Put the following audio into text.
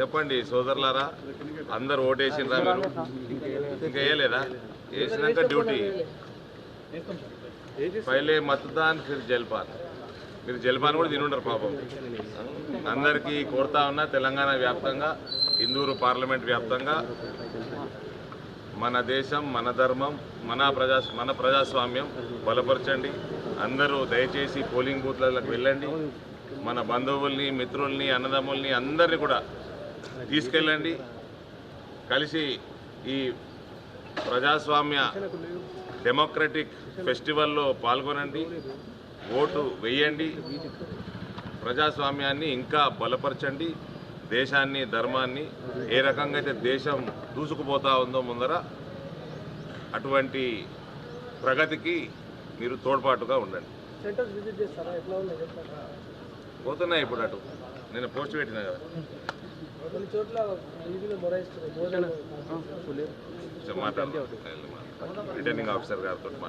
చెప్పండి సోదరులారా అందరు ఓటేసిండ్రా మీరు? ఇంకా వేయలేదా? వేసినాక డ్యూటీ. పైలే మతదాన్ ఫిర్ జల్పాన్. మీరు జల్పాన్ కూడా తినుండరు పాపం. అందరికీ కోరుతా ఉన్నా తెలంగాణ వ్యాప్తంగా ఇందూరు పార్లమెంట్ వ్యాప్తంగా మన దేశం మన ధర్మం మన ప్రజా మన ప్రజాస్వామ్యం బలపరచండి. అందరూ దయచేసి పోలింగ్ బూత్లకు వెళ్ళండి. మన బంధువుల్ని మిత్రుల్ని అన్నదమ్ముల్ని అందరినీ కూడా తీసుకెళ్ళండి. కలిసి ఈ ప్రజాస్వామ్య డెమోక్రటిక్ ఫెస్టివల్లో పాల్గొనండి. ఓటు వేయండి. ప్రజాస్వామ్యాన్ని ఇంకా బలపరచండి. దేశాన్ని ధర్మాన్ని ఏ రకంగా అయితే దేశం దూసుకుపోతా ఉందో ముందర అటువంటి ప్రగతికి మీరు తోడ్పాటుగా ఉండండి. పోతున్నాయి ఇప్పుడు అటు. నేను పోస్ట్ పెట్టినా కదా. కొన్ని చోట్ల వీధిలో మొరాయిస్తున్నారు రిటర్నింగ్ ఆఫీసర్ గారితో